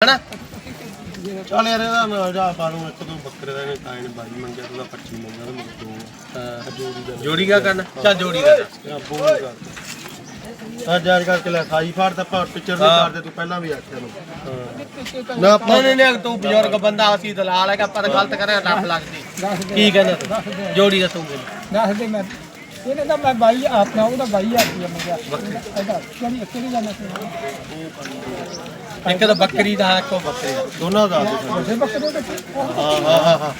ਹਨਾ? ਚੱਲ ਯਾਰ ਇਹਦਾ ਨਾ ਜਾ ਪਾ ਦੂੰ ਇੱਕ ਦੋ ਬੱਕਰੇ ਦਾ ਇਹਨੇ ਤਾਏ ਨੇ ਬਾਈ ਮੰਗਿਆ ਉਹਦਾ 25 ਮੰਗਿਆ ਤੇ ਮੇਰੇ ਦੋ। ਆ ਜੋੜੀ ਦਾ। ਜੋੜੀ ਕਾ ਕਰਨਾ? ਚੱਲ ਜੋੜੀ ਦਾ। ਦੱਸ। ਆ ਬੋਲ ਕਰ ਆ ਜਾਇਜ਼ ਕਰਕੇ ਲੈ ਖਾਈ ਫਾੜ ਤਾਂ ਆਪਾਂ ਪਿਕਚਰ ਨਹੀਂ ਹਾਂ। ਕਰਦੇ ਤੂੰ ਪਹਿਲਾਂ ਵੀ ਆਖਿਆ ਨੂੰ ਹਾਂ। ਨਾ ਆਪਾਂ ਨਹੀਂ ਨਹੀਂ ਤੂੰ ਬਜ਼ੁਰਗ ਬੰਦਾ ਅਸੀਂ ਦਲਾਲ ਹੈਗਾ ਪਰ ਗਲਤ ਕਰਿਆ ਡੱਬ ਲੱਗਦੀ। ਕੀ ਕਹਿੰਦਾ ਤੂੰ? ਜੋੜੀ ਦੱਸੂ ਦੱਸ ਦੇ ਮੈਂ ਇਹਨੇ ਤਾਂ ਮੈਂ ਬਾਈ ਆਪਣਾ ਉਹਦਾ ਬਾਈ ਆ ਰੁਪਿਆ ਮੰਗਿਆ ਇਹਦਾ ਕਿਹੜੀ ਕਿਹੜੀ ਜਾਣਾ ਸੀ? ਇੱਕ ਤਾਂ ਬੱਕਰੀ ਦਾ ਇੱਕੋ ਬੱਕਰੀ ਦਾ। ਦੋਨਾਂ ਦਾ। ਉਹਦੇ ਬੱਕਰੇ ਦਾ ਹਾਂ ਹਾਂ ਹਾਂ ਹਾਂ।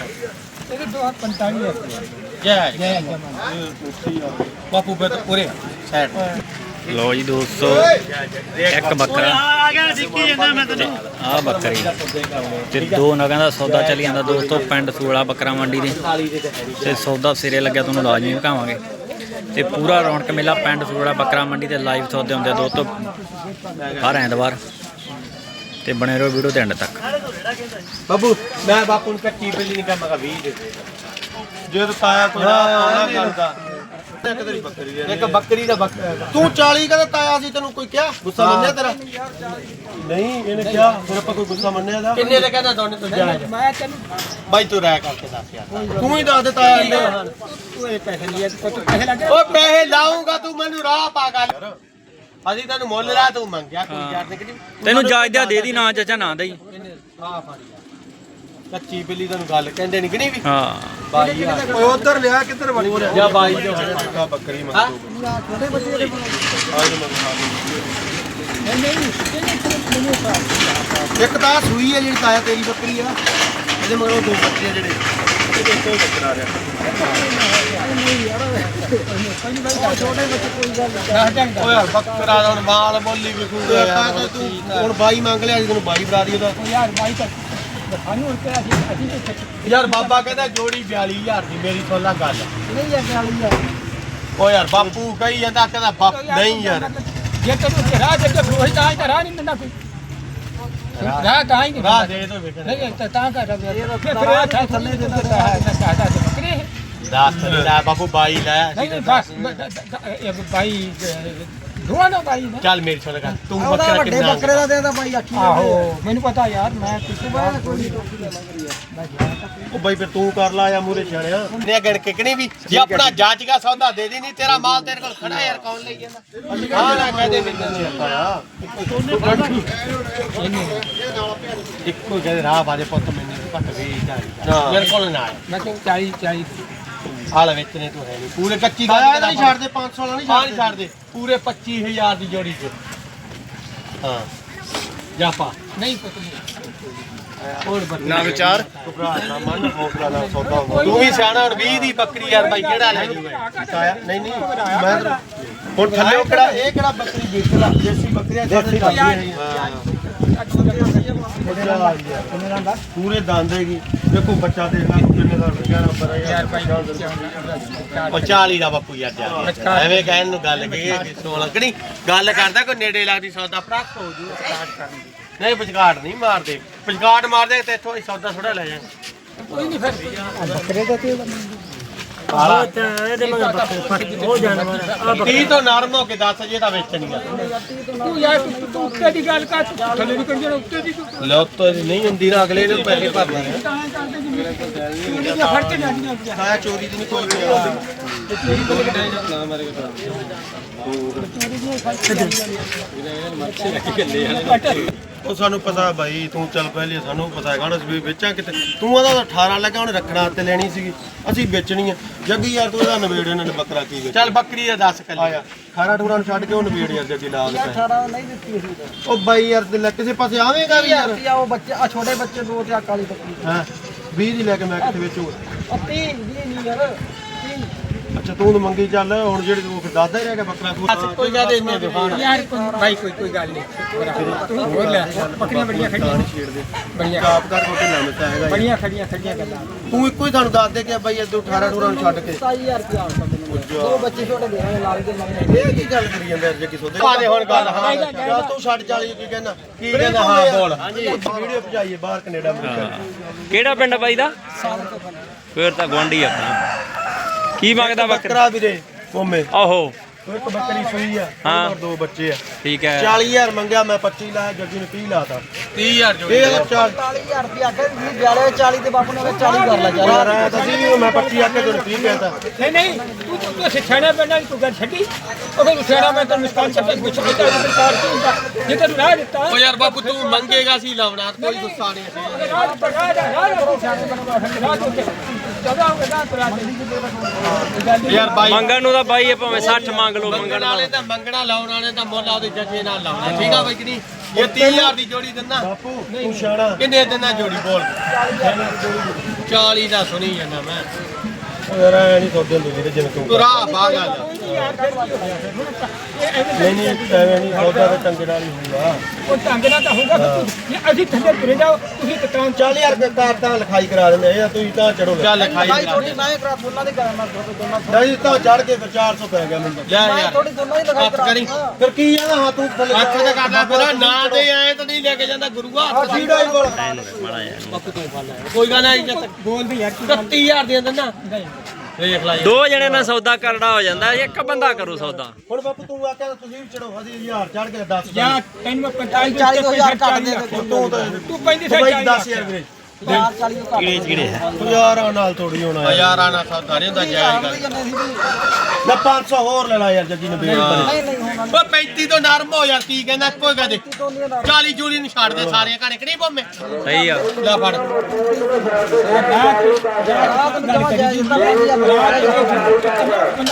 ਇਹਦੇ ਦੋ 45 ਰੁਪਏ ਜੈ ਜੈ। ਬਾਪੂ ਬੇ ਤਾਂ ਪੂਰੇ ਸਾਈਡ ਲੋ ਜੀ ਦੋਸਤੋ ਇੱਕ ਬੱਕਰਾ। ਆ ਗਿਆ ਡਿੱਕੀ ਜਾਂਦਾ ਮੈਂ ਤੈਨੂੰ ਆ ਬੱਕਰੀ। ਤੇ ਦੋ ਨਗਾਂ ਦਾ ਸੌਦਾ ਚੱਲੀ ਜਾਂਦਾ ਦੋਸਤੋ ਪਿੰਡ ਸੂਲਾ ਬੱਕਰਾ ਮੰਡੀ ਦੇ। ਤੇ ਸੌਦਾ ਸਿਰੇ ਲੱਗਿਆ ਤੁਹਾਨੂੰ ਲਾਜ਼ਮੀ ਵਿਖਾਵਾਂਗੇ। ਤੇ ਪੂਰਾ ਰੌਣਕ ਮੇਲਾ ਪਿੰਡ ਸੂੜਾ ਬੱਕਰਾ ਮੰਡੀ ਤੇ ਲਾਈਵ ਸੌਦੇ ਹੁੰਦੇ ਦੋ ਦੋਸਤੋ ਹਰ ਐਤਵਾਰ। ਤੇ ਬਣੇ ਰਹੋ ਵੀਡੀਓ ਦੇ ਐਂਡ ਤੱਕ। ਬਾਬੂ, ਮੈਂ ਬਾਪੂ ਨੂੰ ਕੱਚੀ ਬਿੱਲੀ ਨਹੀਂ ਕਹਾਂ 20 ਦੇ ਦੇ। ਜੇ ਤਾਇਆ ਕੋਈ ਆਉਣਾ ਕਰਦਾ ਇੱਕ ਤੇਰੀ ਬੱਕਰੀ ਦੇ ਇੱਕ ਬੱਕਰੀ ਦਾ ਬੱਕਰਾ ਤੂੰ 40 ਕਹਿੰਦਾ ਤਾਇਆ ਸੀ ਤੈਨੂੰ ਕੋਈ ਕਿਹਾ? ਗੁੱਸਾ ਮੰਨਿਆ ਤੇਰਾ? ਨਹੀਂ ਇਹਨੇ ਕਿਹਾ ਫਿਰ ਆਪਾਂ ਕੋਈ ਗੁੱਸਾ ਮੰਨਿਆ ਦਾ ਕਿੰਨੇ ਦੇ ਕਹਿੰਦਾ ਦੋਨੇ ਤੂੰ ਮੈਂ ਤੈਨੂੰ ਬਾਈ ਤੂੰ ਰਹਿ ਕਰਕੇ ਦੱਸ ਯਾਰ। ਤੂੰ ਹੀ ਦੱਸ ਦੇ ਤਾਇਆ ਜੀ ਤੂੰ ਇਹ ਪੈਸੇ ਲਿਆ ਤੇ ਤੂੰ ਪੈਸੇ ਲੱਗੇ ਓਏ ਪੈਸੇ ਲਾਉਂਗਾ ਤੂੰ ਮੈਨੂੰ ਰਾਹ ਪਾ ਗੱਲ। ਅਸੀਂ ਤੈਨੂੰ ਮੁੱਲ ਲਾ ਤੂੰ ਮੰਗਿਆ ਕੋਈ ਯਾਰ ਨਿਕਲੀ। ਤੈਨੂੰ ਜਾਇਜ਼ਾ ਦੇ ਦੀ ਨਾ ਚਾਚਾ ਨਾ ਦੇਈ। ਆਹ ਫੜ ਕੱਚੀ ਬਿੱਲੀ ਤੈਨੂੰ ਗੱਲ ਕਹਿੰਦੇ ਨਹੀਂ ਕਿ ਨਹੀਂ ਵੀ? ਹਾਂ। ਬਾਈ ਯਾਰ ਓਏ ਉਧਰ ਲਿਆ ਕਿੱਧਰ ਵੜੀ ਜਾਂ ਬਾਈ। ਜੋ। ਕਾ ਬੱਕਰੀ ਮੰਗ ਹਾਂ? ਛੋਟੇ ਬੱਚੇ ਦੇ। ਨਹੀਂ ਨਹੀਂ ਇੱਕ ਤਾਂ ਸੂਈ ਹੈ ਜਿਹੜੀ ਤਾਇਆ ਤੇਰੀ ਬੱਕਰੀ ਆ। ਇਹਦੇ ਮਗਰੋਂ ਦੋ ਬੱਚੇ ਆ ਜਿਹੜੇ। ਇਹਦੇ ਬੱਕਰਾ ਰਿਹਾ ਪਹਿਲੀ ਵਾਰ ਛੋਟੇ ਬੱਚੇ ਕੋਈ ਗੱਲ ਦੇਣ ਓਏ ਯਾਰ ਬੱਕਰਾ ਦਾ ਹੁਣ ਮਾਲ ਬੋਲੀ ਵੀ ਖੂਗਾ ਆਪਾਂ ਤਾਂ ਤੂੰ ਹੁਣ ਬਾਈ ਮੰਗ ਲਿਆ ਸੀ ਤੈਨੂੰ ਬਾਈ ਬਰਾ ਦੀ ਉਹਦਾ। ਯਾਰ ਬਾਈ ਤਾਂ ਸਾਨੂੰ ਰੁਪਏ ਅਸੀਂ ਅਸੀਂ ਤੇ ਯਾਰ ਬਾਬਾ ਕਹਿੰਦਾ ਜੋੜੀ 42000 ਦੀ ਮੇਰੀ ਸੋਲਾ ਗੱਲ ਨਹੀਂ ਯਾਰ ਗੱਲ ਯਾਰ ਓ ਯਾਰ ਬਾਪੂ ਕਹੀ ਜਾਂਦਾ ਕਹਿੰਦਾ ਬਾਪ ਨਹੀਂ ਯਾਰ ਜੇ ਤੈਨੂੰ ਰਾਹ ਦੇ ਕੇ ਫਰੋਹੀ ਤਾਂ ਤਾਂ ਰਾਹ ਨਹੀਂ ਮਿਲਣਾ ਕੋਈ ਰਾਹ ਤਾਂ ਹੀ ਨਹੀਂ ਰਾਹ ਮਿਲਣਾ। ਦੇ ਦੋ ਵੇਖਣ ਨਹੀਂ ਤਾਂ ਤਾਂ ਕਰ ਰਿਹਾ ਫਿਰ ਫਿਰ ਇਹ ਤਾਂ ਥੱਲੇ ਦੇ ਤਾਂ ਹੈ ਤਾਂ ਸਾਡਾ ਤੇ ਬੱਕਰੇ ਹੈ। ਦੱਸ ਨਹੀਂ ਲੈ ਬਾਪੂ ਬਾਈ ਲੈ ਨਹੀਂ ਨਹੀਂ ਬਸ ਬ- ਦ- ਦ- ਇਹ ਬਾਈ ਦੋਵਾਂ ਦਾ ਬਾਈ ਨਾ ਚੱਲ ਮੇਰੀ ਸੁਣ ਗੱਲ ਤੂੰ ਬੱਕਰਾ ਕਿੰਨਾ ਦਾ ਦੇਦਾ ਬਾਈ ਆਖੀ ਆਹੋ। ਮੈਨੂੰ ਪਤਾ ਯਾਰ ਮੈਂ ਕਿਸੇ ਬਾਤ ਕੋਈ ਉਹ ਬਾਈ ਫਿਰ ਤੂੰ ਕਰ ਲਾ ਆ ਮੂਰੇ ਛਾਣਿਆ। ਨੇ ਗਣ ਕੇ ਕਣੀ ਵੀ? ਜੇ ਆਪਣਾ ਜਾਂਚ ਦਾ ਸੌਦਾ ਦੇ ਦੀ ਨਹੀਂ ਤੇਰਾ ਮਾਲ ਤੇਰੇ ਕੋਲ ਖੜਾ ਯਾਰ ਕੌਣ ਲਈ ਜਾਂਦਾ? ਹਾਂ ਨਾ ਕਹਦੇ ਮੈਨੂੰ ਤਾਇਆ ਇੱਕੋ ਜਿਹੇ ਰਾਹ ਬਾਰੇ ਪੁੱਤ ਮੈਨੂੰ ਘੱਟ ਵੀ ਹਾਂ। ਜਾ ਮੇਰੇ ਕੋਲ ਨਾ ਮੈਂ ਕਿਹਾ 40 40 ਹਾਲ ਵਿੱਚ ਨੇ ਤੂੰ ਹੈ ਨਹੀਂ। ਪੂਰੇ ਕੱਚੀ ਤਾਇਆ ਗੱਲ ਨਹੀਂ ਛੱਡਦੇ 500 ਵਾਲਾ ਨਹੀਂ ਹਾਂ ਨਹੀਂ ਛੱਡਦੇ। ਛੱਡ ਦੇ ਪੂਰੇ 25000 ਦੀ ਜੋੜੀ ਚ। ਹਾਂ। ਜਾ ਪਾ। ਨਹੀਂ ਪੁੱਤ ਨਹੀਂ। ਹੋਰ ਬੱਕਰੀ ਨਾ ਵਿਚਾਰ। ਘਬਰਾ ਨਾ ਮਨ ਹੌਸਲਾ ਨਾਲ ਸੌਦਾ ਹੁੰਦਾ। ਤੂੰ ਵੀ ਸਿਆਣਾ ਹੁਣ 20 ਦੀ ਬੱਕਰੀ ਯਾਰ ਬਾਈ ਕਿਹੜਾ ਲੈ ਜੂਗਾ ਤਾਇਆ ਨਹੀਂ ਨਹੀਂ। ਮੈਂ ਹੁਣ ਥੱਲੇ ਕਿਹੜਾ ਇਹ ਕਿਹੜਾ ਬੱਕਰੀ ਵੇਚਦਾ ਦੇਸੀ ਬੱਕਰੀਆਂ ਦੇਸੀ ਪੂਰੇ ਦੰਦ ਹੈਗੀ। ਦੇਖੋ ਬੱਚਾ ਦੇਖ ਲੈ ਕਿੰਨੇ ਦਾ ਲੱਗਿਆ ਨੰਬਰ ਹੈ ਯਾਰ। ਉਹ 40 ਦਾ ਬਾਪੂ ਯਾਰ ਜਾ ਐਵੇਂ ਕਹਿਣ ਨੂੰ ਗੱਲ ਕੀ ਕਿ ਸੋਲਾਂ। ਕਣੀ ਗੱਲ ਕਰਦਾ ਕੋਈ ਨੇੜੇ ਲੱਗਦੀ ਸੌਦਾ ਫ਼ਰਕ ਹੋ ਜੂ। ਸਟਾਰਟ ਕਰਨ ਦੀ ਨਹੀਂ ਪਚਕਾਟ ਨਹੀਂ ਮਾਰਦੇ। ਪਚਕਾਟ ਮਾਰਦੇ ਤੇ ਇੱਥੋਂ ਹੀ ਸੌਦਾ ਥੋੜਾ ਲੈ ਜਾ ਕੋਈ ਨਹੀਂ ਫਿਰ। ਬੱਕਰੇ ਦਾ ਤੇ ਕਾਲਾ। ਹੋ ਜਾਨਵਰ ਤੀ ਤੋਂ ਨਰਮ ਹੋ ਕੇ ਦੱਸ ਜੇ ਤਾਂ ਵੇਚਣੀ ਆ। ਤੂੰ ਯਾਰ ਤੂੰ ਉੱਤੇ ਦੀ ਗੱਲ ਕਰ ਥੱਲੇ ਦੀ ਕਰ ਜਿਹੜਾ ਉੱਤੇ ਦੀ ਤੂੰ ਲੋ ਤੋਂ ਨਹੀਂ ਹੁੰਦੀ ਨਾ ਅਗਲੇ ਨੂੰ ਪੈਸੇ ਭਰਨੇ ਆ ਤਾਂ ਕਰਦੇ ਤੂੰ ਫੜ ਕੇ ਜਾਂਦੀ ਨਾ ਚੋਰੀ ਦੀ ਨਹੀਂ ਕੋਈ ਉਹ ਸਾਨੂੰ ਪਤਾ ਬਾਈ ਤੂੰ ਚੱਲ ਪਹਿਲੇ ਸਾਨੂੰ ਪਤਾ ਹੈਗਾ ਨਾ ਵੀ ਵੇਚਾਂ ਕਿਤੇ ਤੂੰ ਉਹਦਾ 18 ਲੱਗਾ ਉਹਨੇ ਰੱਖਣਾ ਤੇ ਲੈਣੀ ਸੀਗੀ। ਅਸੀਂ ਵੇਚਣੀ ਆ। ਜੱਗੀ ਯਾਰ ਤੂੰ ਇਹਦਾ ਨਵੇੜੇ ਨਾਲ ਬੱਕਰਾ ਕੀ ਚੱਲ ਬੱਕਰੀ ਦਾ 10 ਕੱਲੀ। ਖਾਰਾ ਠੂਰਾ ਨੂੰ ਛੱਡ ਕੇ ਉਹ ਨਵੇੜ ਯਾਰ ਜੱਗੀ ਨਾਲ ਦਿੱਤਾ ਉਹ ਬਾਈ ਯਾਰ ਤੇ ਲੈ ਕਿਸੇ ਪਾਸੇ ਆਵੇਂਗਾ ਵੀ ਯਾਰ। ਉਹ ਬੱਚੇ ਆ ਛੋਟੇ ਬੱਚੇ ਦੋ ਤੇ ਆ ਕਾਲੀ ਬੱਕਰੀ। ਹਾਂ? 20 ਦੀ ਲੈ ਕੇ ਮੈਂ ਕਿੱਥੇ ਵੇਚੂਗਾ? 30 ਦੀ ਨਹੀਂ ਯਾਰ। ਅੱਛਾ ਤੂੰ ਤਾਂ ਮੰਗੀ ਚੱਲ ਹੁਣ ਜਿਹੜੇ ਉਹ ਫਿਰ ਦੱਸਦਾ ਹੀ ਰਹਿ ਗਿਆ ਬੱਕਰਾ ਕੋਈ ਗੱਲ ਨਹੀਂ ਦੁਕਾਨ ਭਾਈ ਕੋਈ ਕੋਈ ਗੱਲ ਨਹੀਂ। ਹੋਰ ਲੈ ਬੱਕਰੀਆਂ ਬੜੀਆਂ ਖੜੀਆਂ। ਬੜੀਆਂ। ਕਾਪ ਕਰ ਕੋਟੇ ਨਾ ਮਿਲਦਾ ਹੈਗਾ ਬੜੀਆਂ ਖੜੀਆਂ ਖੜੀਆਂ ਗੱਲਾਂ। ਤੂੰ ਇੱਕੋ ਹੀ ਤੁਹਾਨੂੰ ਦੱਸ ਦੇ ਕਿ ਬਈ ਇਦੋਂ 18 18 ਨੂੰ ਛੱਡ ਕੇ। 27000 ਰੁਪਏ ਆਉਂਦਾ ਮੈਨੂੰ। ਦੋ ਬੱਚੇ ਛੋਟੇ ਦੇ ਲਾਲ ਦੇ ਇਹ ਕੀ ਗੱਲ ਕਰੀ ਜਾਂਦੇ ਅੱਜ ਕਿਸੇ ਦੇ ਪਾਦੇ ਹੁਣ ਗੱਲ ਹਾਂ ਯਾਰ ਤੂੰ ਛੱਡ 40 ਕੀ ਕਹਿੰਦਾ? ਕੀ ਕਹਿੰਦਾ? ਹਾਂ ਬੋਲ। ਵੀਡੀਓ ਭਜਾਈਏ ਬਾਹਰ ਕੈਨੇਡਾ ਕਿਹੜਾ ਪਿੰਡ ਬਾਈ ਦਾ? ਫਿਰ ਤਾਂ ਗਵਾਂਢੀ ਆਪਣਾ। ਕੀ ਮੰਗਦਾ ਬੱਕਰਾ? ਬੱਕਰਾ ਵੀਰੇ ਕੋਮੇ। ਆਹੋ। ਇੱਕ ਬੱਕਰੀ ਸੂਈ ਆ ਹਾਂ। ਦੋ ਬੱਚੇ ਆ। ਠੀਕ ਹੈ। 40000 ਮੰਗਿਆ ਮੈਂ 25 ਲਾਇਆ ਜੱਗੀ ਨੇ 30 ਲਾਤਾ। 30000 ਜੋੜੀ ਇਹ ਅਗਰ 40 40000 ਰੁਪਏ ਆਖੇ ਵੀ ਜਾਲੇ 40 ਤੇ ਬਾਪੂ ਨੇ 40 ਕਰ ਲਾ ਯਾਰ ਆਇਆ ਤਾਂ ਸੀ ਵੀ ਮੈਂ 25 ਆ ਕੇ ਤੁਹਾਨੂੰ 30 ਕਹਿਤਾ ਨਹੀਂ ਨਹੀਂ ਤੂੰ ਤੂੰ ਤੂੰ ਸਿੱਖਣਾ ਪੈਣਾ ਤੂੰ ਗੱਲ ਛੱਡੀ। ਉਹ ਫਿਰ ਸਿਆਣਾ ਮੈਂ ਤੈਨੂੰ ਮਿਸਕਾਲ ਛੱਡ ਕੇ ਪੁੱਛ ਕੇ ਸਰਕਾਰ ਕੀ ਹੁੰਦਾ। ਜੇ ਤੈਨੂੰ ਰਾਹ ਦਿੱਤਾ ਓ ਯਾਰ ਬਾਪੂ ਤੂੰ ਮੰਗੇਗਾ ਸੀ ਲਾਉਣਾ ਕੋਈ ਗੁੱਸਾ ਨਹੀਂ। ਸੀ ਰਾਹ ਦਿੱਤਾ ਰਾਹ ਦਾ ਰਾਹ ਦਾ ਰਾਹ ਦੇ ਯਾਰ ਬਾਈ ਮੰਗਣ ਨੂੰ ਤਾਂ ਬਾਈ ਇਹ ਭਾਵੇਂ 60 ਮੰਗ ਲਓ ਮੰਗਣ ਵਾਲੇ ਤਾਂ ਮੰਗਣਾ ਲਾਉਣ ਵਾਲੇ ਤਾਂ ਮੁੱਲ ਉਹਦੇ ਜੱਜੇ ਨਾਲ ਲਾਉਣਾ। ਠੀਕ ਆ ਬਾਈ ਕਿ ਨਹੀਂ? ਇਹ 30000 ਦੀ ਜੋੜੀ ਦਿੰਦਾ। ਬਾਪੂ ਤੂੰ ਸਿਆਣਾ ਕਿੰਨੇ ਦਿੰਦਾ ਜੋੜੀ ਬੋਲ? 40 ਦਾ ਸੁਣੀ ਜਾਂਦਾ ਮੈਂ। ਉਹ ਯਾਰ ਐ ਨਹੀਂ ਸੌਦੇ ਹੁੰਦੇ ਵੀਰੇ ਜਿਵੇਂ ਤੂੰ ਰਾਹ ਗੱਲ ਨਹੀਂ ਨਹੀਂ ਐਵੇਂ ਨਹੀਂ ਸੌਦਾ ਤਾਂ ਚੰਗੇ ਨਾਲ ਹੀ ਹੁੰਦਾ। ਉਹ ਢੰਗ ਨਾਲ ਤਾਂ ਹੋਊਗਾ ਫਿਰ ਤੂੰ ਜੇ ਅਸੀਂ ਥੱਲੇ ਤੁਰੇ ਜਾਓ ਤੁਸੀਂ ਦੁਕਾਨ 40000 ਰੁਪਏ ਕਾਰ ਤਾਂ ਲਿਖਾਈ ਕਰਾ ਦਿੰਦੇ ਆ ਤੁਸੀਂ ਤਾਂ ਚੜੋ ਲੈ ਚੱਲ ਖਾਈ ਭਾਈ ਥੋੜੀ ਮੈਂ ਕਰਾ ਦੋਨਾਂ ਦੀ ਕਰਾ ਮੈਂ ਦੋਨਾਂ ਨਹੀਂ ਤਾਂ ਚੜ ਕੇ ਫਿਰ 400 ਪੈ ਗਿਆ ਮੈਨੂੰ। ਲੈ ਯਾਰ ਥੋੜੀ ਦੋਨਾਂ ਦੀ ਹੱਥ ਕਰੀ ਫਿਰ ਕੀ ਆ ਹਾਂ ਤੂੰ ਥੱਲੇ ਹੱਥ ਤੇ ਕਰਦਾ ਫਿਰ ਨਾ ਦੇ ਆਏ ਤਾਂ ਨਹੀਂ ਲੈ ਕੇ ਜਾਂਦਾ ਗੁਰੂਆ ਹੱਥ ਸੀੜਾ ਹੀ ਕੋਲ ਕੋਈ ਗੱਲ ਨਹੀਂ ਜਦ ਤੱਕ ਬੋਲ ਵੀ ਯਾਰ 30000 ਦੀਆਂ ਦਿੰਦਾ। ਵੇਖ ਲੈ ਦੋ ਜਣੇ ਨਾਲ ਸੌਦਾ ਕਰਨਾ ਹੋ ਜਾਂਦਾ ਇੱਕ ਬੰਦਾ ਕਰੂ ਸੌਦਾ। ਹੁਣ ਬਾਪੂ ਤੂੰ ਆਖਿਆ ਤੁਸੀਂ ਵੀ ਚੜੋ ਅਸੀਂ 1000 ਚੜ ਕੇ 10 ਜਾਂ ਤੈਨੂੰ ਮੈਂ 45 40000 ਕੱਟ ਦੇ ਤੂੰ ਤਾਂ। ਤੂੰ 35 ਬਾਈ ਸੇ 10000 ਵੀਰੇ। ਕੀੜੇ ਕੀੜੇ ਹੈ ਉਹ ਯਾਰ ਆ ਨਾਲ ਥੋੜੀ ਹੋਣਾ ਯਾਰ। ਹਜ਼ਾਰਾਂ ਨਾਲ ਸੌਦਾ ਨਹੀਂ ਹੁੰਦਾ ਜਾਇਜ਼ ਗੱਲ। ਲੈ 500 ਹੋਰ ਲੈ ਲਾ ਯਾਰ ਜੱਗੀ ਨੇ ਬੇਲ ਨਹੀਂ ਨਹੀਂ ਹੋਣਾ ਓ 35 ਤੋਂ ਨਰਮ ਹੋ ਯਾਰ ਕੀ ਕਹਿੰਦਾ ਕੋਈ ਕਹਦੇ 40 ਜੂਲੀ ਨੂੰ ਛੱਡ ਦੇ ਸਾਰੇ ਘਰੇ ਕਿਹੜੀ ਭੋਮੇ? ਸਹੀ ਆ। ਲੈ ਫੜ।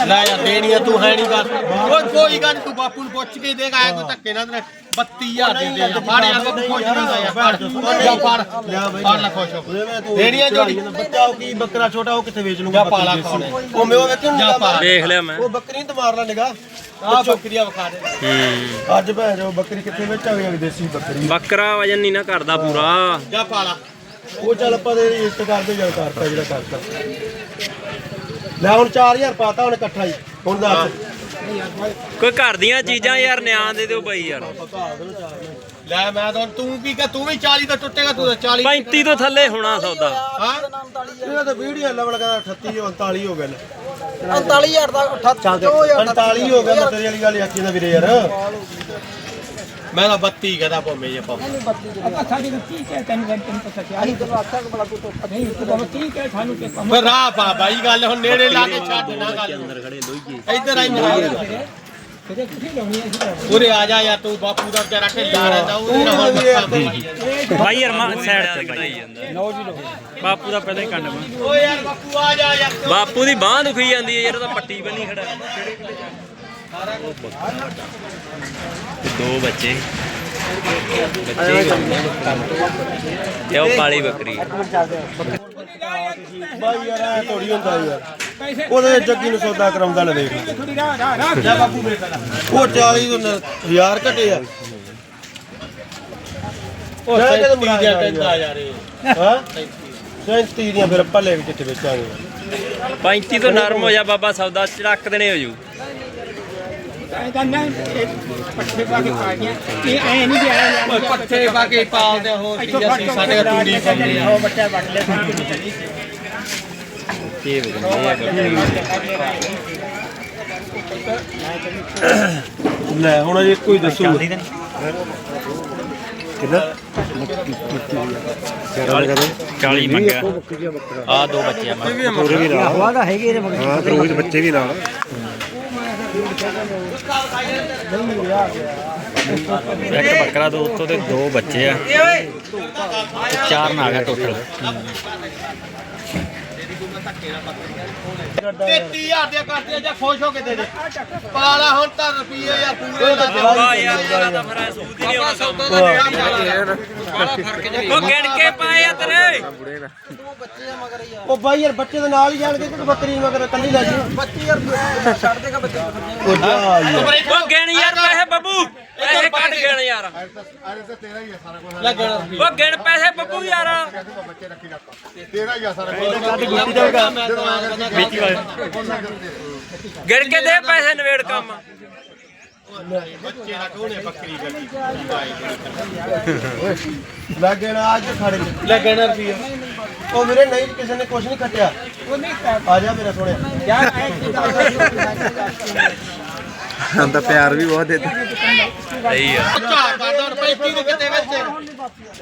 ਲੈ ਯਾਰ ਦੇਣੀਆਂ ਤੂੰ ਹੈ ਨਹੀਂ ਗੱਲ ਓਏ ਕੋਈ ਗੱਲ ਨੀ, ਤੂੰ ਬਾਪੂ ਨੂੰ ਪੁੱਛ ਕੇ ਦੇਗਾ ਆਇਆ ਕੋਈ ਧੱਕੇ ਨਾਲ ਤੇਰੇ। 32000 ਦੇ ਦੇ ਯਾਰ ਫੜ ਯਾਰ ਬਾਪੂ ਖੁਸ਼ ਨਹੀਂ ਹੁੰਦਾ ਯਾਰ ਫੜ ਜਾ ਫੜ। ਫੜ ਲੈ ਖੁਸ਼ ਹੋ। ਦੇਣੀਆਂ ਜੋੜੀ ਬੱਚਾ ਉਹ ਕੀ ਬੱਕਰਾ ਛੋਟਾ ਉਹ ਕਿੱਥੇ ਵੇਚ ਲੂੰਗਾ ਜਾ ਪਾਲਾ ਖਾਣ ਉਹ ਮੈਂ ਉਹ ਵੇਖਿਆ ਜਾ ਪਾ। ਵੇਖ ਲਿਆ ਮੈਂ। ਉਹ ਬੱਕਰੀ ਨਹੀਂ ਮਾਰ ਲਾ ਨਿਗਾ ਆ ਬੱਕਰੀਆਂ ਵਿਖਾ ਦੇ। ਹੂੰ। ਅੱਜ ਭੈਣ ਬੱਕਰੀ ਕਿੱਥੇ ਵੇਚਾਂਗੇ ਦੇਸੀ ਬੱਕਰੀ। ਬੱਕਰਾ ਵਜਨ ਨਹੀਂ ਨਾ ਕਰਦਾ ਪੂਰਾ। ਜਾ ਪਾਲਾ। ਉਹ ਚੱਲ ਆਪਾਂ ਦੇ ਇੱਜ਼ਤ ਕਰਦੇ ਜਾਂ ਕਰਤਾ ਜਿਹੜਾ ਕਰਤਾ। ਲੈ ਹੁਣ 4000 ਪਾਤਾ ਹੁਣ ਇਕੱਠਾ ਹੀ। ਹੁਣ ਦੱਸ। ਕੋਈ ਘਰ ਦੀਆਂ ਚੀਜ਼ਾਂ ਯਾਰ ਨਿਆਂ ਦੇ ਦਿਓ ਬਾਈ ਯਾਰ। ਲੈ ਮੈਂ ਤਾਂ ਤੂੰ ਕੀ ਕਹ ਤੂੰ ਵੀ 40 ਦਾ ਟੁੱਟੇਗਾ ਤੂੰ ਤਾਂ 40 35 ਤੋਂ ਥੱਲੇ ਹੋਣਾ ਸੌਦਾ। ਹਾਂ? ਇਹਦਾ ਤਾਂ ਵੀਡੀਓ ਲੈਵਲ ਕਹਿੰਦਾ 38 39 ਹੋ ਗਏ ਨੇ 49000 ਦਾ 38 39 ਹੋ ਗਿਆ ਮੈਂ ਤੇਰੀ ਵਾਲੀ ਗੱਲ ਆਖੀ ਨਾ ਵੀਰੇ ਯਾਰ। ਮੈਂ ਤਾਂ 32 ਕਹਦਾ ਭੋਮੇ ਜੇ ਪਾਉ ਆਪਾਂ ਸਾਡੀ ਨੂੰ ਕੀ ਕਹਿ ਤੈਨੂੰ ਗੱਲ ਤੈਨੂੰ ਪਤਾ ਕਿਆ? ਅਸੀਂ ਤੈਨੂੰ ਆਖਿਆ ਕਿ ਬੜਾ ਤੂੰ ਨਹੀਂ ਤੂੰ ਬਾਬਾ ਕੀ ਕਹਿ ਸਾਨੂੰ ਕਿ ਕੰਮ ਫਿਰ ਰਾਹ ਪਾ ਬਾਈ ਗੱਲ ਹੁਣ ਨੇੜੇ ਲਾ ਕੇ ਛੱਡ ਨਾ ਗੱਲ। ਅੰਦਰ ਖੜੇ ਦੋਈਏ ਇੱਧਰ ਆਈ ਨਾ ਤੇਰੇ ਤੁਸੀਂ ਲਾਉਣੀ ਹੈ ਅਸੀਂ ਉਰੇ ਆ ਜਾ ਯਾਰ ਤੂੰ ਬਾਪੂ ਦਾ ਵਿਚਾਰਾ ਢਿੱਲਾ ਰਹਿੰਦਾ ਉਹਦੇ ਨਾਲ ਹੁਣ ਮੱਥਾ ਮਾਰੀ। ਬਾਈ ਯਾਰ ਮਾ ਸਾਈਡ ਤੇ ਬਾਈ ਲਓ ਜੀ ਲਓ। ਬਾਪੂ ਦਾ ਪਹਿਲਾਂ ਹੀ ਬੰਨ ਓ ਯਾਰ ਬਾਪੂ ਆ ਜਾ ਯਾਰ ਬਾਪੂ ਦੀ ਬਾਹ ਦੁਖੀ ਜਾਂਦੀ ਹੈ ਯਾਰ ਉਹਦਾ ਪੱਟੀ ਬੰਨੀ ਖੜਾ। ਤੇ ਦੋ ਬੱਚੇ। ਬੱਚੇ ਤੇ ਉਹ ਕਾਲੀ ਬੱਕਰੀ ਬਾਈ ਯਾਰ ਐ ਥੋੜੀ ਹੁੰਦਾ ਯਾਰ। ਉਹਦੇ ਜੱਗੀ ਨੂੰ ਸੌਦਾ ਕਰਾਉਂਦਾ ਲੈ ਕੋਲ ਉਹ 40 ਤੋਂ ਨ- ਹਜ਼ਾਰ ਘਟੇ ਆ। ਉਹ ਜਾ ਕੇ ਤਾਂ ਸੈਂਤੀ ਦੀਆਂ ਮੁੜਾ ਟੈਂਦਾ ਯਾਰ ਹਾਂ? 37 ਦੀਆਂ ਫਿਰ ਆਪਾਂ ਲੈ ਕੇ ਕਿੱਥੇ ਵੇਚਾਂਗੇ? 35 ਤੋਂ ਨਰਮ ਹੋ ਜਾ ਬਾਬਾ ਸੌਦਾ ਚੜਕ ਦੇਣੇ ਹੋ ਜੂ। ਇਹਦਾ ਨਾ ਇਹ ਪੱਠੇ ਪਾ ਕੇ ਪਾ ਗਿਆ ਇਹ ਐ ਨਹੀਂ ਗਿਆ ਓਏ ਪੱਠੇ ਪਾ ਕੇ ਪਾਲਦੇ ਹੋਰ ਕੀ ਅਸੀਂ ਸਾਡੇ ਕੋਲ ਤੂੜੀ ਪਾਉਂਦੇ ਆ ਉਹ ਬੱਚਾ ਵੱਟ ਲੈ ਚੱਲੀ ਹੁਣ ਅਜੇ ਕੋਈ ਦੱਸੂ ਕਿੰਨਾ 40 ਮੰਗਿਆ। ਆ ਦੋ ਬੱਚੇ ਆ ਮੈਂ। ਪੂਰੇ ਵੀ ਨਾਲ। ਹਵਾ ਦਾ ਹੈਗੇ ਇਹਦੇ ਮਗਰ। ਹਾਂ ਫਿਰ ਬੱਚੇ ਵੀ ਨਾਲ। ਇੱਕ ਬੱਕਰਾ ਦੋ ਉੱਤੋਂ ਤੇ ਦੋ ਬੱਚੇ ਆ। ਚਾਰ ਨਾ ਆ ਗਿਆ ਟੋਟਲ 33000 ਦੇ ਕਰਦੇ ਜਾਂ ਖੁਸ਼ ਹੋ ਕੇ ਦੇ ਦੇ। ਪਾਲਾ ਹੁਣ ਤਾਂ ਰੁਪਈਏ ਯਾਰ ਪੂਰੇ ਦੇ ਬਾਬਾ ਯਾਰ ਤੇਰਾ ਤਾਂ ਫਿਰ ਸੂਦ ਹੀ ਨਹੀਂ ਆਉਣਾ ਕੰਮ ਉਹ ਗਿਣ ਕੇ ਪਾਏ ਆ ਤੇਰੇ। ਉਹ ਬਾਈ ਯਾਰ ਬੱਚੇ ਦੇ ਨਾਲ ਹੀ ਜਾਣਗੇ ਕਿ ਬੱਕਰੀ ਮਗਰ ਕੱਲੀ ਲੈ ਜੀ ਬੱਚੀ ਯਾਰ ਛੱਡ ਦੇਗਾ ਬੱਚੇ ਉਹ ਜਾ ਯਾਰ। ਉਹ ਗਿਣ ਯਾਰ ਪੈਸੇ ਬੱਬੂ। ਪੈਸੇ ਕੱਢ ਗਿਣ ਯਾਰ। ਲੱਗਣਾ ਉਹ ਗਿਣ ਪੈਸੇ ਬੱਬੂ ਯਾਰ। ਗਿਣ ਕੇ ਦੇ ਪੈਸੇ ਨਵੇੜ ਕੰਮ। ਬੱਚੇ ਦਾ ਕੋਹਣੇ ਬੱਕਰੀ ਗੱਡੀ ਲੱਗੇ ਨਾ ਅੱਜ ਖੜੇ। ਲੱਗਣਾ ਰੁਪਈਆ। ਉਹ ਵੀਰੇ ਨਹੀਂ ਕਿਸੇ ਨੇ ਕੁਝ ਨਹੀਂ ਖੱਟਿਆ। ਉਹ ਨਹੀਂ ਕਰ ਆ ਜਾ ਮੇਰਾ ਸੋਹਣਿਆ ਯਾਰ ਐ ਕੀ ਹਾਂ ਤਾਂ ਪਿਆਰ ਵੀ ਬਹੁਤ ਦਿੱਤਾ ਸਹੀ ਆ। ਝਾੜ ਕਰਦਾ ਹੁਣ 35 ਦੇ ਕਿਤੇ ਵਿੱਚ।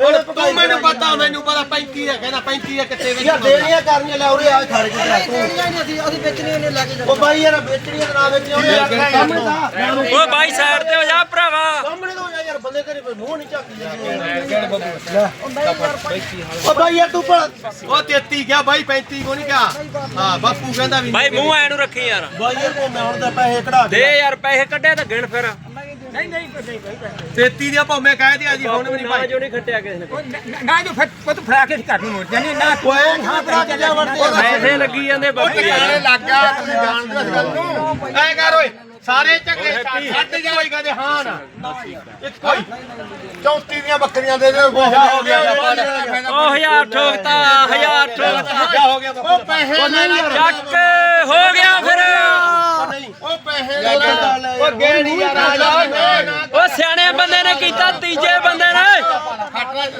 ਹੁਣ ਤੂੰ ਮੈਨੂੰ ਪਤਾ ਮੈਨੂੰ ਪਤਾ 35 ਹੈ ਕਹਿੰਦਾ 35 ਹੈ ਕਿਤੇ ਵਿੱਚ। ਯਾਰ ਦੇਣੀਆਂ ਕਰਨੀਆਂ ਲੈ ਉਰੇ ਆ ਖੜ ਕੇ ਤੇਰਾ ਤੂੰ ਅਸੀਂ ਅਸੀਂ ਵੇਚਣੇ ਨੇ ਲੱਗ ਉਹ ਬਾਈ ਯਾਰ ਵੇਚਣੀਆਂ ਤੇ ਨਾ ਵੇਚਣੀਆਂ ਉਹਨੇ ਯਾਰ ਸਾਹਮਣੇ ਤਾਂ। ਓ ਬਾਈ ਸਾਈਡ ਤੇ ਹੋ ਜਾ ਭਰਾਵਾ। ਸਾਹਮਣੇ ਤੋਂ ਯਾਰ ਬੰਦੇ ਤੇਰੇ ਮੂੰਹ ਨਹੀਂ ਚੱਕੀ ਉਹ ਬਾਈ ਯਾਰ ਤੂੰ ਭਲਾ ਉਹ 33 ਗਿਆ ਬਾਈ 35 ਕੋ ਨਹੀਂ ਗਿਆ ਹਾਂ ਬਾਪੂ ਕਹਿੰਦਾ ਵੀ ਬਾਈ ਮੂੰਹ ਐ ਨੂੰ ਰੱਖੀ ਯਾਰ। ਬਾਈ ਯਾਰ ਮੈਂ ਹੁਣ ਤਾਂ ਪੈਸੇ ਕਢਾ ਦੇ ਯਾਰ ਪੈਸੇ ਕੱਢੇ ਤਾਂ ਗਿਣ ਫਿਰ। ਨਹੀਂ ਨਹੀਂ ਕੋਈ ਨਹੀਂ ਕੋਈ 33 ਦੀਆਂ ਭਾਵੇਂ ਕਹਿ ਦਿਆ ਜੀ ਹੁਣ ਵੀ ਨਹੀਂ ਭਾਈ। ਜੋ ਨਹੀਂ ਖੱਟਿਆ ਕਿਸੇ ਨੇ। ਨਾ ਜੋ ਫਿਰ ਉਹ ਤੂੰ ਫੜਾ ਕੇ ਘਰ ਨੂੰ ਮੋੜ ਜਾਣੀ ਨਾ ਓਏ ਹਾਂ ਬਰਾ ਕੇ ਜਾ ਪੈਸੇ ਲੱਗੀ ਜਾਂਦੇ ਬਾਕੀ ਯਾਰ ਲੱਗ ਤੁਸੀਂ ਜਾਣਦੇ ਇਸ ਗੱਲ ਨੂੰ। ਐ ਕਰ ਓਏ ਸਾਰੇ ਚੰਗੇ ਛੱਡ ਜਾ ਕੋਈ ਕਹਦੇ ਹਾਂ ਨਾ। ਇੱਕੋ ਹੀ 34 ਦੀਆਂ ਬੱਕਰੀਆਂ ਦੇ ਦੇ ਹੋ ਗਿਆ ਓ ਹਜ਼ਾਰ ਠੋਕਤਾ ਹਜ਼ਾਰ ਠੋਕਤਾ। ਹੋ ਗਿਆ ਉਹ ਪੈਸੇ ਲੈ ਚੱਕ ਹੋ ਗਿਆ ਫਿਰ। ਉਹ ਪੈਸੇ ਲੈ ਲੈ। ਉਹ ਗੇੜੀ ਯਾਰ ਆ ਜਾ। ਨੇ ਕੀਤਾ ਤੀਜੇ ਬੰਦੇ ਨੇ।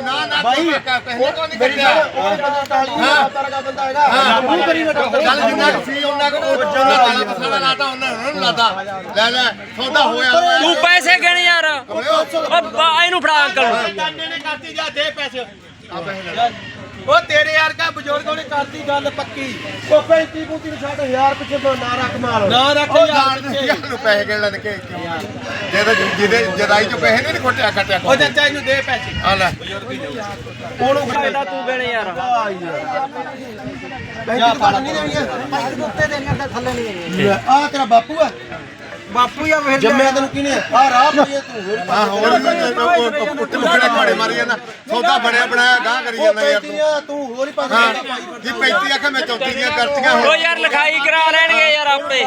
ਨਾ ਨਾ ਬਾਈ ਮੇਰੀ ਗੱਲ ਉਹ ਬੰਦਾ ਟਾਲੀ ਹਾਂ। ਤਰਗਾ ਬੰਦਾ ਹੈਗਾ। ਮੂੰਹ ਕਰੀ ਨਾ ਚੱਲ ਜਿੰਨਾ ਕੁ ਸੀ ਉਹਨਾਂ ਕੋ ਉਹ ਜਿੰਨਾ ਕਾਲਾ ਮਸਾਲਾ ਲਾਤਾ ਉਹਨਾਂ ਨੂੰ ਲਾਤਾ। ਲੈ ਲੈ ਸੌਦਾ ਹੋਇਆ ਤੂੰ ਪੈਸੇ ਗਿਣ ਯਾਰ? ਓ ਬਾ- ਇਹਨੂੰ ਫੜਾ ਅੰਕਲ ਨੂੰ। ਦਾਨੇ ਨੇ ਕਰਤੀ ਜਾ ਦੇ ਪੈਸੇ। ਉਹ ਤੇਰੇ ਯਾਰ ਕਾ ਬਜ਼ੁਰਗ ਉਹਨੇ ਕਰਤੀ ਗੱਲ ਪੱਕੀ। ਉਹ 35 35 ਨੂੰ ਛੱਡ ਹਜ਼ਾਰ ਪਿੱਛੇ ਨਾ ਰੱਖ ਮਾਲ। ਨਾ ਰੱਖ ਯਾਰ ਪਿੱਛੇ। ਨੂੰ ਪੈਸੇ ਗਿਣ ਲੈਣ ਕੇ ਜਿਹਦੇ ਜਿਹਦੇ ਜਦਾਈ ਚ ਪੈਸੇ ਨਹੀਂ ਖੋਟਿਆ ਕੱਟਿਆ ਉਹ ਚਾਚਾ ਇਹਨੂੰ ਦੇ ਪੈਸੇ। ਆ ਲੈ। ਉਹਨੂੰ ਇਹਦਾ ਤੂੰ ਗਿਣ ਯਾਰ। ਪੈਂਤੀ ਪਾ ਨਹੀਂ ਦੇਣੀਆਂ। ਅਸੀਂ ਉੱਤੇ ਦੇਣੀਆਂ ਤੇ ਥੱਲੇ ਨਹੀਂ ਦੇਣੀਆਂ। ਆ ਤੇਰਾ ਬਾਪੂ ਆ ਬਾਪੂ ਜਾਂ ਫਿਰ ਜੰਮਿਆ ਤੈਨੂੰ ਕਿਹਨੇ ਆ ਰਾਹ ਪਈ ਤੂੰ ਹੋਰ ਆ ਹੋਰ ਪੁੱਟ ਮੁਖੜੇ ਮਾੜੇ ਮਾਰੀ ਜਾਂਦਾ। ਸੌਦਾ ਬਣਿਆ ਬਣਾਇਆ ਗਾਂ ਕਰੀ ਉਹ ਜਾਂਦਾ ਯਾਰ ਤੂੰ। ਤੂੰ ਹੋਰ ਹੀ ਪਾ ਹਾਂ ਜੀ 35 ਆਖੇ ਮੈਂ 34 ਦੀਆਂ ਕਰਤੀਆਂ ਓ ਯਾਰ ਲਿਖਾਈ ਕਰਾ ਲੈਣਗੇ ਯਾਰ ਆਪੇ।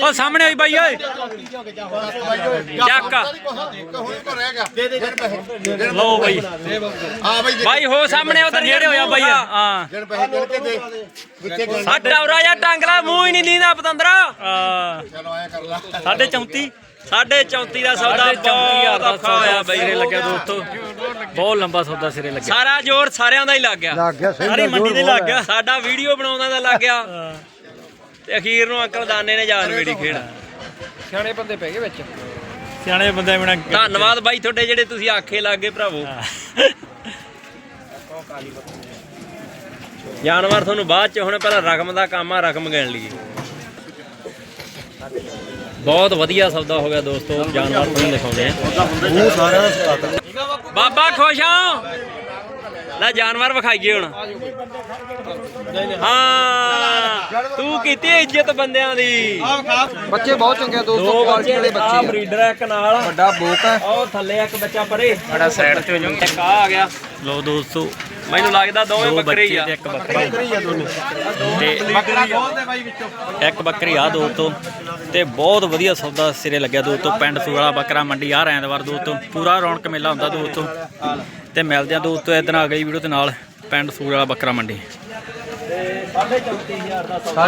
ਓ ਸਾਹਮਣੇ ਹੋਈ ਬਾਈ ਓਏ। ਚੱਕ। ਪੈਸੇ ਲਓ ਬਾਈ। ਆ ਬਾਈ ਬਾਈ ਹੋ ਸਾਹਮਣੇ ਉਧਰ ਨੇੜੇ ਹੋਇਆ ਬਾਈ। ਹਾਂ। ਪੈਸੇ ਆ ਟੌਰਾ ਜਾਂ ਟੰਗਲਾ ਮੂੰਹ ਹੀ ਨਹੀਂ ਦੀਂਦਾ ਪਤੰਦਰਾ। ਹਾਂ। ਚਲੋ ਆਇਆ ਕਰ ਲਾ ਸਾਢੇ 34 ਸਾਢੇ 34 ਦਾ ਸੌਦਾ ਬਹੁਤ ਔਖਾ ਹੋਇਆ ਬਾਈ। ਸਿਰੇ ਲੱਗਿਆ ਦੋਸਤੋ। ਬਹੁਤ ਲੰਬਾ ਸੌਦਾ ਸਿਰੇ ਲੱਗਿਆ। ਸਾਰਾ ਜ਼ੋਰ ਸਾਰਿਆਂ ਦਾ ਹੀ ਲੱਗ ਗਿਆ। ਲੱਗ ਗਿਆ ਸਾਰੀ ਮੰਡੀ ਦੇ ਲੱਗ ਗਿਆ। ਸਾਡਾ ਵੀਡੀਓ ਬਣਾਉਂਦਾ ਦਾ ਲੱਗ ਗਿਆ। ਤੇ ਅਖੀਰ ਨੂੰ ਅੰਕਲ ਦਾਨੇ ਨੇ ਜਾਨ ਮੇੜੀ ਖੇਡ। ਸਿਆਣੇ ਬੰਦੇ ਪੈ ਗਏ ਵਿੱਚ। ਸਿਆਣੇ ਬੰਦੇ ਬਿਨਾ ਧੰਨਵਾਦ ਬਾਈ ਤੁਹਾਡੇ ਜਿਹੜੇ ਤੁਸੀਂ ਆਖੇ ਲੱਗੇ ਭਰਾਵੋ। ਜਾਨਵਰ ਤੁਹਾਨੂੰ ਬਾਅਦ ਚ ਹੁਣ ਪਹਿਲਾਂ ਰਕਮ ਦਾ ਕੰਮ ਆ ਰਕਮ ਗਿਣ ਲਈਏ। ਬਹੁਤ ਵਧੀਆ ਸੌਦਾ ਹੋ ਗਿਆ ਦੋਸਤੋ ਜਾਨਵਰ ਤੁਹਾਨੂੰ ਦਿਖਾਉਂਦੇ ਆ ਉਹ ਸਾਰਿਆਂ ਦਾ ਸਵਾਦ ਬਾਬਾ ਖੁਸ਼ ਹਾਂ। ਲੈ ਜਾਨਵਰ ਵਿਖਾਈਏ ਹੁਣ। ਹਾਂ ਤੂੰ ਕੀਤੀ ਇੱਜ਼ਤ ਬੰਦਿਆਂ ਦੀ? ਬੱਚੇ ਬਹੁਤ ਚੰਗੇ ਆ ਦੋਸਤੋ ਕੁਆਲਿਟੀ ਬੱਚੇ ਵਾਲੇ ਆ ਬੱਚੇ ਬਰੀਡਰ ਆ ਇੱਕ ਨਾਲ। ਵੱਡਾ ਬੋਕ ਹੈ ਉਹ ਥੱਲੇ ਇੱਕ ਬੱਚਾ ਪਰੇ। ਬੜਾ ਸਾਈਡ ਤੇ ਹੋ ਜਾ। ਇੱਕ ਆ ਆ ਗਿਆ। ਲੋ ਦੋਸਤੋ ਮੈਨੂੰ ਲੱਗਦਾ ਦੋਵੇਂ ਬੱਕਰੇ ਹੀ ਆ। ਇੱਕ ਬੱਕਰੀ। ਤੇ ਬੱਕਰਾ ਖੋਲਦੇ ਬਾਈ ਵਿੱਚੋਂ। ਇੱਕ ਬੱਕਰੀ ਆ ਦੋਸਤੋ। ਤੇ ਬਹੁਤ ਵਧੀਆ ਸੌਦਾ ਸਿਰੇ ਲੱਗਿਆ ਦੋਸਤੋ। ਪਿੰਡ ਸੂੜਾ ਬੱਕਰਾ ਮੰਡੀ ਆ ਐਤਵਾਰ ਦੋਸਤੋ। ਪੂਰਾ ਰੌਣਕ ਮੇਲਾ ਹੁੰਦਾ ਦੋਸਤੋ। ਤੇ ਮਿਲਦੇ ਆ ਦੋਸਤੋ ਇਦਾਂ ਆ ਗਈ ਵੀਡੀਓ ਦੇ ਨਾਲ ਪਿੰਡ ਸੂੜਾ ਬੱਕਰਾ ਮੰਡੀ। ਸਾਢੇ 34000 ਦਾ ਸੌਦਾ।